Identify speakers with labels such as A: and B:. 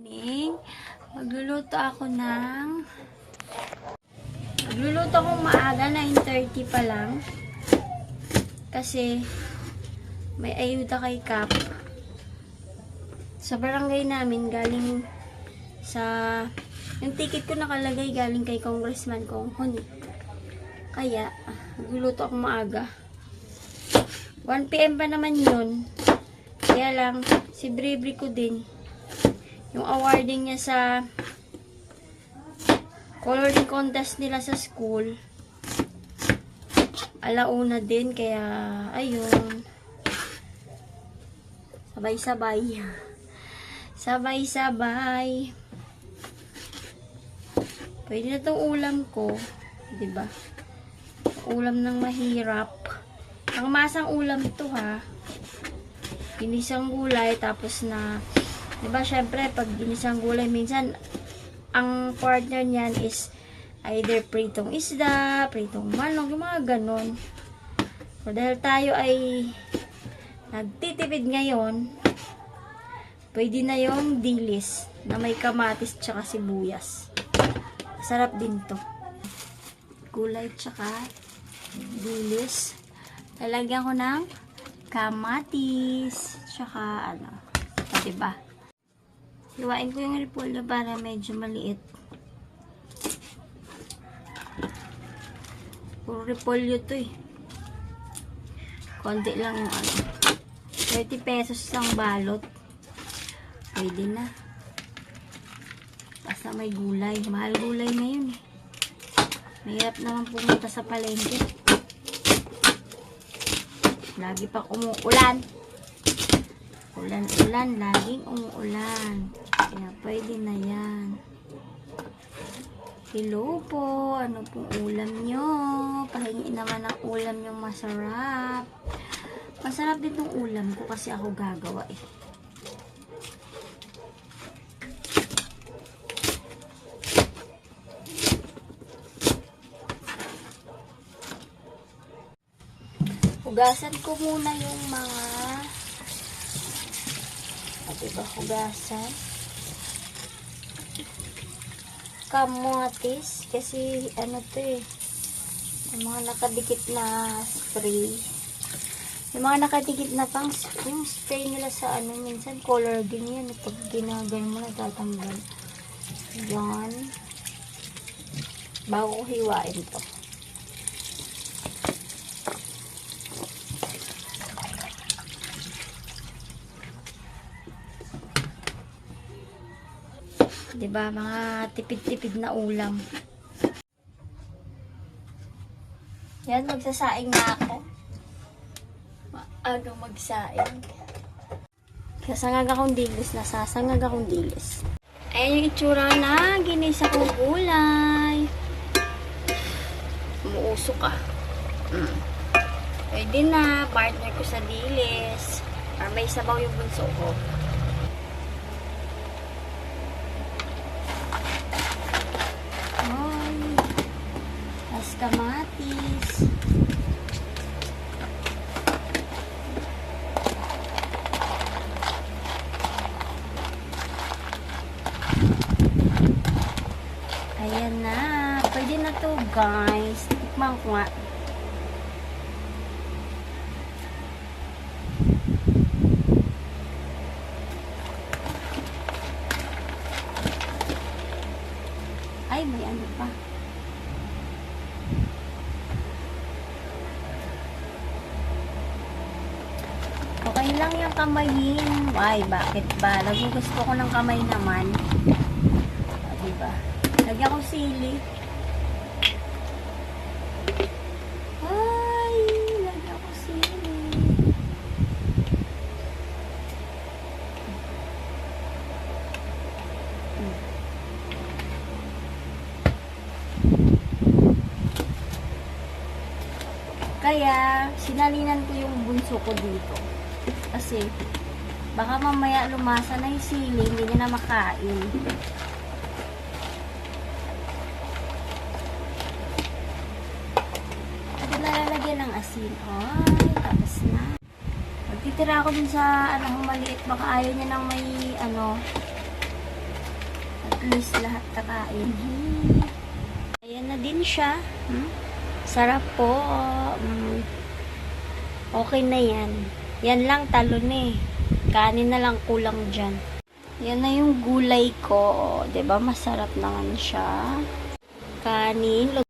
A: morning. Magluluto ako ng... Magluluto ako maaga, 9.30 pa lang. Kasi, may ayuda kay Kap. Sa barangay namin, galing sa... Yung ticket ko nakalagay galing kay Congressman Kong Hon. Kaya, magluluto ako maaga. 1pm pa naman yun. Kaya lang, si Bribri ko din, yung awarding niya sa coloring contest nila sa school, alauna din, kaya, ayun, sabay-sabay. Sabay-sabay. Pwede na tong ulam ko, ba? Ulam ng mahirap. Ang masang ulam to ha. Ginisang gulay tapos na 'di ba syempre pag ginisang gulay minsan ang partner niyan is either pritong isda, pritong manok, yung mga ganon. So dahil tayo ay nagtitipid ngayon, pwede na yung dilis na may kamatis tsaka sibuyas. Sarap din to. Gulay tsaka dilis. Lalagyan ko ng kamatis. Tsaka ano. Diba? Hiwain ko yung repolyo para medyo maliit. Puro repolyo to eh. Konti lang yung ano. 30 pesos isang balot. Pwede na. Basta may gulay. Mahal gulay na yun eh. Mahirap naman pumunta sa palengke. Lagi pa umuulan. Ulan-ulan, laging umuulan. Kaya pwede na yan. Hello po, ano pong ulam nyo? Pahingi naman ng ulam yung masarap. Masarap din tong ulam ko kasi ako gagawa eh. Hugasan ko muna yung mga at iba hugasan kamotes kasi ano to eh yung mga nakadikit na spray. Yung mga nakadikit na pang yung spray nila sa ano minsan color din eh. pag ginagay mo natatanggal. Yan. Bago hiwain to Diba, mga tipid-tipid na ulam. Yan, magsasaing na ako. Ma- ano, magsaing. Sasangag akong dilis, nasasangag akong dilis. Ayan yung itsura na ginisa kong gulay. Umuusok ah. Mm. Pwede na, partner ko sa dilis. Para may sabaw yung bunso ko. Ay, tas kamatis. Ayan na. Pwede na to guys. Tikman ko nga. Ay, may ano pa. Okay lang yung kamayin. Ay, bakit ba? Nagugas ko ng kamay naman. O, diba? Lagyan ko sili. Ay, lagyan ko sili. Kaya, sinalinan ko yung bunso ko dito. Kasi, baka mamaya lumasa na yung sili, hindi niya na makain. At nalalagyan ng asin. Ay, tapos na. Magtitira ako dun sa, ano, maliit. Baka ayaw niya ng may, ano, At least lahat kakain. Ayan na din siya. Hmm? Sarap po. Mm. Okay na yan. Yan lang talon eh. Kanin na lang kulang dyan. Yan na yung gulay ko. 'Di ba Masarap naman siya. Kanin.